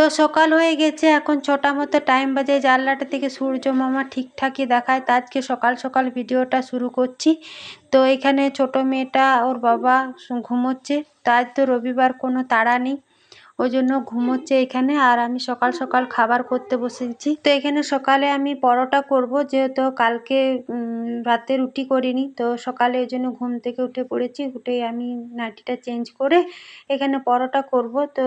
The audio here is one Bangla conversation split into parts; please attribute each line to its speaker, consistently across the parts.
Speaker 1: তো সকাল হয়ে গেছে, এখন ছটা মতো টাইম বাজে। জানলাটা থেকে সূর্য মামা ঠিকঠাকই দেখায়। তা আজকে সকাল সকাল ভিডিওটা শুরু করছি। তো এখানে ছোট মেয়েটা, ওর বাবা ঘুমোচ্ছে। তার তো রবিবার কোনো তাড়া নেই। ওই জন্য ঘুমোচ্ছে এখানে আর আমি সকাল সকাল খাবার করতে বসেছি। তো এখানে সকালে আমি পরোটা করব, যেহেতু কালকে রাতে রুটি করিনি। তো সকালে ওই জন্য ঘুম থেকে উঠে পড়েছি, উঠে আমি নাইটিটা চেঞ্জ করে এখানে পরোটা করব। তো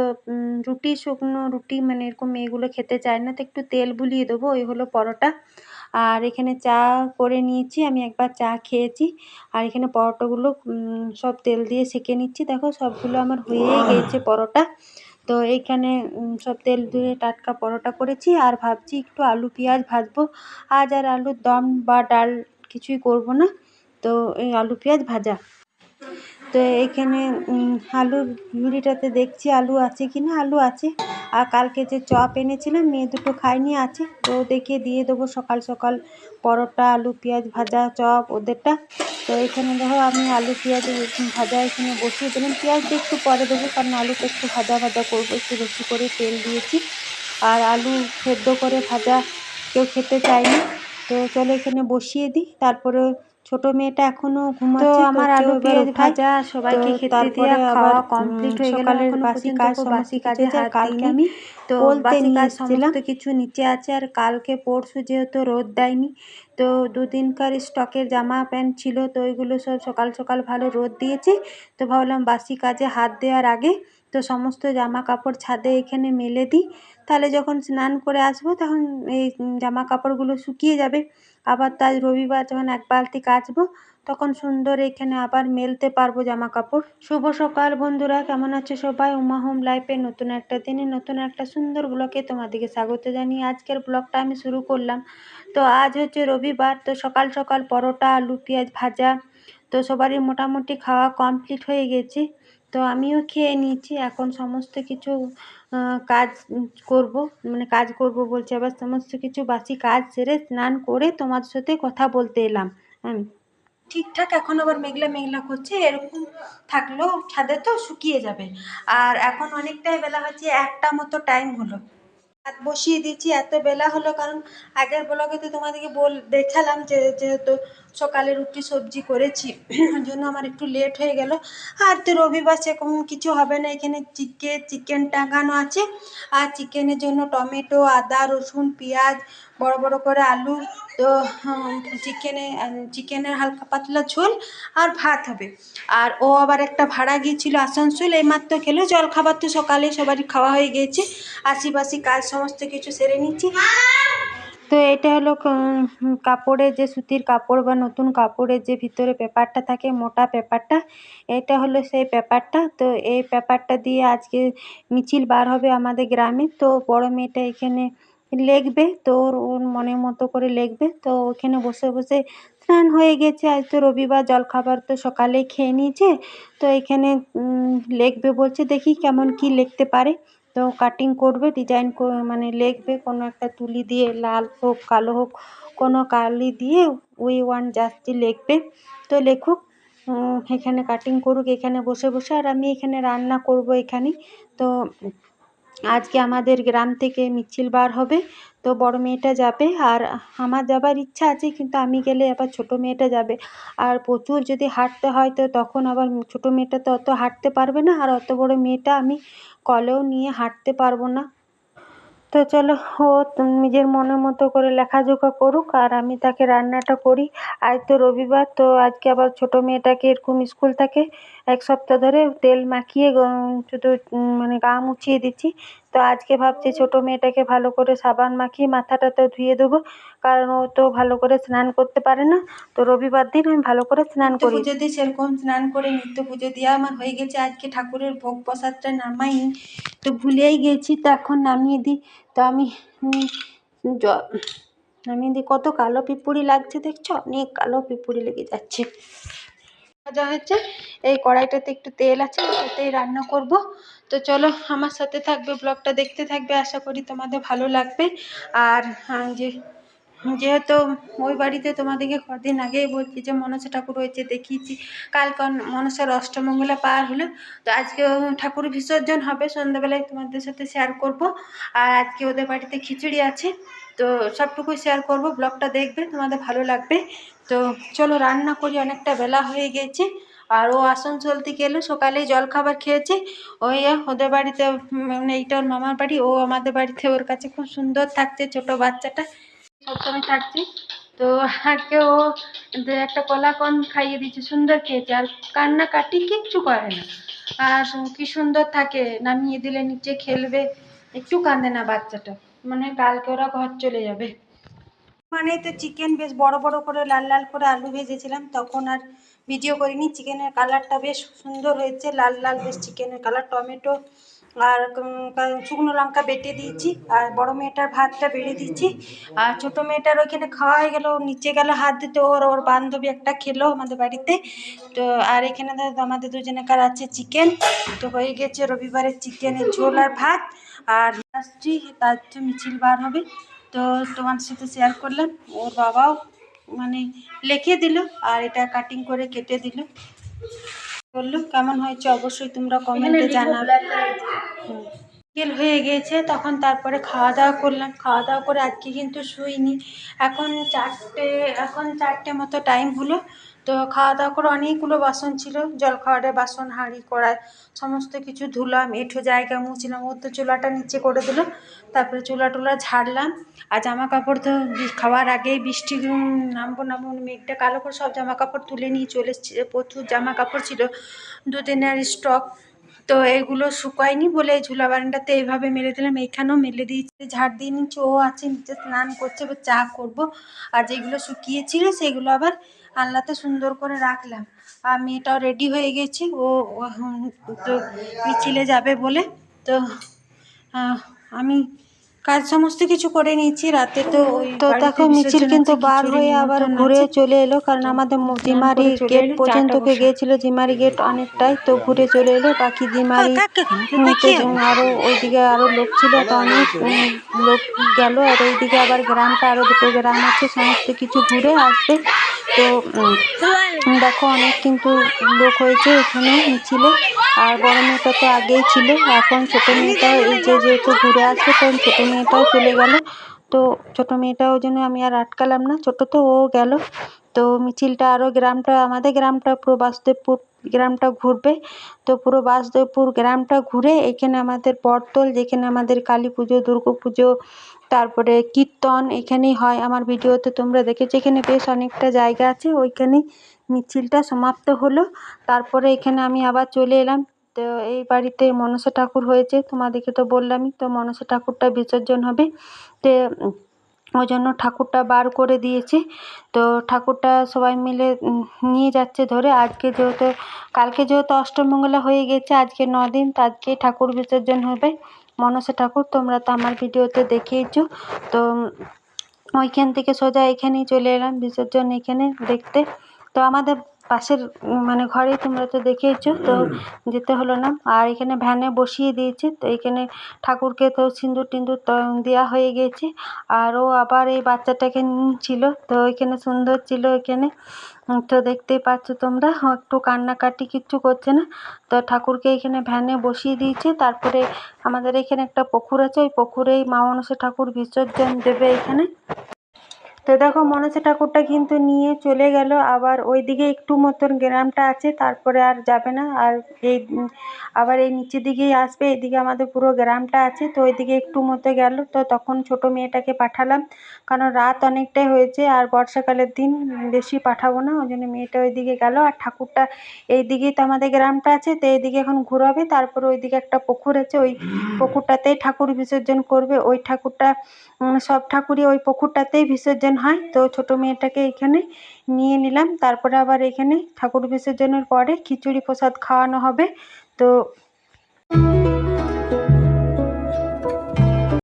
Speaker 1: রুটি, শুকনো রুটি মানে এরকম মেয়েগুলো খেতে চায় না, তো একটু তেল বুলিয়ে দেবো, ওই হলো পরোটা। আর এখানে চা করে নিয়েছি, আমি একবার চা খেয়েছি। আর এখানে পরোটাগুলো সব তেল দিয়ে সেঁকে নিচ্ছি। দেখো সবগুলো আমার হয়েই গিয়েছে পরোটা। তো এইখানে সব তেল দিয়ে টাটকা পরোটা করেছি আর ভাবছি একটু আলু পেঁয়াজ ভাজবো। আজ আর আলুর দম বা ডাল কিছুই করব না। তো এই আলু পেঁয়াজ ভাজা। তো এইখানে আলুর ঝুড়িটাতে দেখছি আলু আছে কি না আলু আছে। আর কালকে যে চপ এনেছিলাম, মেয়ে দুটো খায়নি, আছে। তো ওদেরকে দিয়ে দেবো সকাল সকাল পরোটা, আলু, পেঁয়াজ ভাজা, চপ ওদেরটা। তো এখানে দেখো আমি আলু, পেঁয়াজ ভাজা এখানে বসিয়ে দিলাম। পেঁয়াজটা একটু পরে দেবো, কারণ আলুটা একটু ভাজা ভাজা করব, একটু বেশি করে তেল দিয়েছি। আর আলু সেদ্ধ করে ভাজা কেউ খেতে চায়নি। তো চলো এখানে বসিয়ে দিই। তারপরে ছোট মেয়েটা এখনও ঘুমাচ্ছে তো আমার আলু পেঁয়াজ ভাজা সবাইকে খেতে দিয়ে খাওয়া কমপ্লিট হয়ে গেল এখন বাসি কাজ বাসি কাজে কালকে আমি তো বাসি কাজ সমস্ত কিছু নিচে আছে আর কালকে পরশু যেহেতু রোদ দেয়নি তো দুদিনকার স্টকের জামা প্যান্ট ছিল তো ওইগুলো সব সকাল সকাল ভালো রোদ দিয়েছে। তো ভাবলাম বাসি কাজে হাত দেওয়ার আগে তো সমস্ত জামা কাপড় ছাদে এখানে মেলে দিই। তাহলে যখন স্নান করে আসব তখন এই জামা কাপড়গুলো শুকিয়ে যাবে। আবার তাই রবিবার যখন এক বালতি কাচবো, তখন সুন্দর এখানে আবার মেলতে পারব জামা কাপড় শুভ সকাল বন্ধুরা, কেমন আছে সবাই? উমা হোম লাইফে নতুন একটা দিনে, নতুন একটা সুন্দর ব্লকে তোমাদেরকে স্বাগত জানিয়ে আজকের ব্লগটা আমি শুরু করলাম। তো আজ হচ্ছে রবিবার, তো সকাল সকাল পরোটা, আলু, পেঁয়াজ ভাজা, তো সবারই মোটামুটি খাওয়া কমপ্লিট হয়ে গেছে। তো আমিও খেয়ে নিয়েছি, এখন সমস্ত কিছু কাজ করব মানে কাজ করব বলছি, আবার সমস্ত কিছু বাসি কাজ সেরে স্নান করে তোমার সাথে কথা বলতে এলাম আমি ঠিকঠাক, এখন আবার মেঘলা মেঘলা করছে, এরকম থাকলেও ছাদে তো শুকিয়ে যাবে, আর এখন অনেকটাই বেলা হচ্ছে একটা মতো টাইম হলো। ভাত বসিয়ে দিয়েছি, এত বেলা হলো, কারণ আগের ব্লগে তো তোমাদেরকে বল, দেখালাম যে, যেহেতু সকালে রুটি, সবজি করেছি। জন্য আমার একটু লেট হয়ে গেল। আর তো রবিবার সেরকম কিছু হবে না। এখানে চিকেন চিকেন টাঙানো আছে। আর চিকেনের জন্য টমেটো, আদা, রসুন, পেঁয়াজ, বড় বড় করে আলু, তো চিকেনে চিকেনের হালকা পাতলা ঝোল আর ভাত হবে। আর ও আবার একটা ভাড়া গিয়েছিল আসানসোল। এইমাত্র খেলো। জল খাবার তো সকালে সবারই খাওয়া হয়ে গিয়েছে আশিপাশি কাজ, সমস্ত কিছু সেরে নিচ্ছি। তো এটা হলো কাপড়ের যে সুতির কাপড় বা নতুন কাপড়ের যে ভিতরে পেপারটা থাকে, মোটা পেপারটা, এটা হলো সেই পেপারটা। তো এই পেপারটা দিয়ে আজকে মিছিল বার হবে আমাদের গ্রামে। তো বড় মেয়েটা এখানে লিখবে, তো ওর ওর মনের মতো করে লিখবে। তো ওখানে বসে বসে স্নান হয়ে গেছে। আজ তো রবিবার, জলখাবার তো সকালেই খেয়ে নিয়েছে। তো এখানে লিখবে, বলছে, দেখি কেমন কী লিখতে পারে। তো কাটিং করবে ডিজাইন মানে লিখবে, কোনো একটা তুলি দিয়ে, লাল হোক, কালো হোক, কোনো কালি দিয়ে উই ওয়ান জাস্ট লিখবে। তো লেখুক এখানে কাটিং করুক, এখানে বসে বসে, আর আমি এখানে রান্না করব এখানে তো আজকে আমাদের গ্রাম থেকে মিছিল বার হবে, তো বড় মেয়েটা যাবে। আর আমার যাবার ইচ্ছা আছে, কিন্তু আমি গেলে আবার ছোটো মেয়েটা যাবে। আর প্রচুর যদি হাঁটতে হয়, তো তখন আবার ছোটো মেয়েটা তো অত হাঁটতে পারবে না। আর অত বড় মেয়েটা আমি কলেও নিয়ে হাঁটতে পারব না। তো চলো, ও নিজের মনের মতো করে লেখাজোখা করুক আর আমি তাকে রান্নাটা করি। আজ তো রবিবার, তো আজকে আবার ছোটো মেয়েটাকে এরকম স্কুল থাকে এক সপ্তাহ ধরে তেল মাখিয়ে শুধু মানে গা মুছিয়ে দিচ্ছি। তো আজকে ভাবছি ছোটো মেয়েটাকে ভালো করে সাবান মাখিয়ে মাথাটাতে ধুয়ে দেবো। কারণ ও তো ভালো করে স্নান করতে পারে না। তো রবিবার দিন আমি ভালো করে স্নান করি। পুজো সেরকম স্নান করে নিত্য পুজো দেওয়া আমার হয়ে গেছে। আজকে ঠাকুরের ভোগ প্রসাদটা নামাইনি তো ভুলেই গেছি তো এখন নামিয়ে দিই। তো আমি নামিয়ে দিই। কত কালো পিঁপুড়ি লাগছে দেখছ? অনেক কালো পিঁপুড়ি লেগে যাচ্ছে। ভাজা হয়েছে। এই কড়াইটাতে একটু তেল আছে ওটাতেই রান্না করব। তো চলো আমার সাথে থাকবে ব্লগটা দেখতে থাকবে, আশা করি তোমাদের ভালো লাগবে। আর যে, যেহেতু ওই বাড়িতে তোমাদেরকে কদিন আগেই বলছি যে মনসা ঠাকুর হয়েছে, দেখিয়েছি। কাল কন, মনসার অষ্টমঙ্গলা পার হলো। তো আজকে ঠাকুর বিসর্জন হবে, সন্ধ্যাবেলায় তোমাদের সাথে শেয়ার করব। আর আজকে ওদের বাড়িতে খিচুড়ি আছে। তো সবটুকুই শেয়ার করব ব্লগটা দেখবে, তোমাদের ভালো লাগবে। তো চলো রান্না করি, অনেকটা বেলা হয়ে গেছে। আর ও আসানসোল থেকে এলো সকালেই জলখাবার খেয়েছে। ওই ওদের বাড়িতে এইটা ওর মামার বাড়ি, ও আমাদের বাড়িতে ওর কাছে খুব সুন্দর থাকছে, ছোট বাচ্চাটা। সবসময় থাকছে। তো আজকে ও একটা কলা কন খাইয়ে দিচ্ছে সুন্দর খেয়েছে। আর কান্নাকাটি কিচ্ছু করে না। আর কি সুন্দর থাকে, নামিয়ে দিলে নিচে খেলবে। একটু কাঁদে না বাচ্চাটা। মানে কালকে ওরা ঘর চলে যাবে। মানে তো চিকেন বেশ বড় বড় করে, লাল লাল করে আলু ভেজেছিলাম। তখন আর ভিডিও করিনি। চিকেনের কালারটা বেশ সুন্দর হয়েছে, লাল লাল বেশ চিকেনের কালার, টমেটো আর শুকনো লঙ্কা বেটে দিয়েছি আর বড় মেয়েটার ভাতটা বেড়ে দিয়েছি। আর ছোটো মেয়েটার ওইখানে খাওয়া হয়ে গেল, নিচে গেল হাত দিতে, ওর ওর বান্ধবী একটা খেলো আমাদের বাড়িতে। তো, আর এখানে আমাদের দুজনেকার আছে চিকেন। তো হয়ে গেছে রবিবারের চিকেনের ঝোল আর ভাত। আর তার মিছিল বার হবে। তো তোমার সাথে শেয়ার করলাম। ওর বাবাও মানে লেখে দিল আর এটা কাটিং করে কেটে দিল। বলল কেমন হয়েছে? অবশ্যই তোমরা কমেন্টে জানাবে। বিকেল হয়ে গিয়েছে তখন তারপরে খাওয়া দাওয়া করলাম। খাওয়া দাওয়া করে আজকে কিন্তু শুইনি। এখন চারটে এখন চারটে মতো টাইম হলো। তো খাওয়া দাওয়া করে অনেকগুলো বাসন ছিল জল খাওয়ারের বাসন, হাঁড়ি, কড়াই, সমস্ত কিছু ধুলাম, এঁঠো জায়গা মুছলাম ওর তো চুলাটা নিচে করে দিল তারপরে চুলা টুলা ঝাড়লাম, আর জামা কাপড় তো খাওয়ার আগেই বৃষ্টি নামবো নামবো, মেঘটা কালো করে সব জামা কাপড় তুলে নিয়ে চলে প্রচুর জামা কাপড় ছিল দু দুদিনের স্টক, তো এগুলো শুকায়নি বলে এই ঝুলা বারান্দাতে এইভাবে মেলে দিলাম, এইখানেও মেলে দিয়েছি, ঝাড় দিয়ে নিচ্ছি, ও আছে, নিচে স্নান করছে, এবার চা করব, আর যেগুলো শুকিয়েছিল সেগুলো আবার আলনাতে সুন্দর করে রাখলাম। আর মেয়েটাও রেডি হয়ে গেছে। ও তো মিছিলে যাবে বলে। তো আমি কাজ সমস্ত কিছু করে নিয়েছি। রাতে তো
Speaker 2: তো দেখো মিছিল কিন্তু বার হয়ে আবার ঘুরে চলে এলো কারণ আমাদের জিমারি গেট পর্যন্ত। গিয়েছিল জিমারি গেট অনেকটাই তো ঘুরে চলে এলো বাকি জিমারি উম, আরও ওইদিকে আরও লোক ছিল তো অনেক লোক গেল আর ওইদিকে আবার গ্রামটা আরও দুটো গ্রাম আছে সমস্ত কিছু ঘুরে আসবে। তো দেখো অনেক কিন্তু লোক হয়েছে এখানে মিছিলে আর বড় মেয়েটা তো আগেই ছিল এখন ছোট মেয়েটাও এই যে যেহেতু ঘুরে আসবে তখন ছোট মেয়েটাও চলে গেল। তো ছোট মেয়েটা ওই জন্য আমি আর আটকালাম না ছোট তো ও গেল। তো মিছিলটা আরও গ্রামটা, আমাদের গ্রামটা পুরো বাসুদেবপুর গ্রামটা ঘুরবে। তো পুরো বাসুদেবপুর গ্রামটা ঘুরে এখানে আমাদের বটতল যেখানে আমাদের কালী পুজো, দুর্গা পুজো, তারপরে কীর্তন এখানেই হয় আমার ভিডিওতে, তোমরা দেখেছ। এখানে বেশ অনেকটা জায়গা আছে ওইখানেই মিছিলটা সমাপ্ত হলো। তারপরে এখানে আমি আবার চলে এলাম। তো এই বাড়িতে মনসা ঠাকুর হয়েছে। তোমাদেরকে তো বললামই, তো মনসা ঠাকুরটা বিসর্জন হবে। তো ওই জন্য ঠাকুরটা বার করে দিয়েছে। তো ঠাকুরটা সবাই মিলে নিয়ে যাচ্ছে ধরে। আজকে যেহেতু, কালকে যেহেতু অষ্টমঙ্গলা হয়ে গেছে, আজকে দিন আজকে ঠাকুর বিসর্জন হবে মনসা ঠাকুর। তোমরা তো আমার ভিডিওতে দেখিয়েছো। তো ওইখান থেকে সোজা এখানেই চলে এলাম বিসর্জন এখানে দেখতে। তো আমাদের পাশের মানে ঘরেই তোমরা তো দেখিয়েছো তো যেতে হলো না। আর এখানে ভ্যানে বসিয়ে দিয়েছে তো এখানে ঠাকুরকে তো সিঁদুর টিন্দুর দেওয়া হয়ে গেছে। আর ও আবার এই বাচ্চাটাকে ছিল তো এখানে সুন্দর ছিল এখানে। তো দেখতেই পাচ্ছ তোমরা একটু কান্নাকাটি কিচ্ছু করছে না। তো ঠাকুরকে এখানে ভ্যানে বসিয়ে দিয়েছে তারপরে আমাদের এখানে একটা পুকুর আছে ওই পুকুরেই মা মনসা ঠাকুর বিসর্জন দেবে এখানে। তো দেখো মনসা ঠাকুরটা কিন্তু নিয়ে চলে গেল। আবার ওইদিকে একটু মতন গ্রামটা আছে, তারপরে আর যাবে না। আর এই, আবার এই নিচের দিকেই আসবে, এদিকে আমাদের পুরো গ্রামটা আছে, তো ওইদিকে একটু মতো গেল। তো তখন ছোট মেয়েটাকে পাঠালাম, কারণ রাত অনেকটাই হয়েছে আর বর্ষাকালের দিন বেশি পাঠাবো না, ওই জন্য মেয়েটা ওইদিকে গেল। আর ঠাকুরটা এইদিকেই তো আমাদের গ্রামটা আছে, তো এইদিকে এখন ঘুরাবে, তারপরে ওইদিকে একটা পুকুর আছে, ওই পুকুরটাতেই ঠাকুর বিসর্জন করবে। ওই ঠাকুরটা সব ঠাকুরই ওই পুকুরটাতেই বিসর্জন হয়। তো ছোট মেয়েটাকে এখানে নিয়ে নিলাম। তারপরে আবার এখানে ঠাকুর বিসর্জনের পরে খিচুড়ি প্রসাদ খাওয়ানো হবে। তো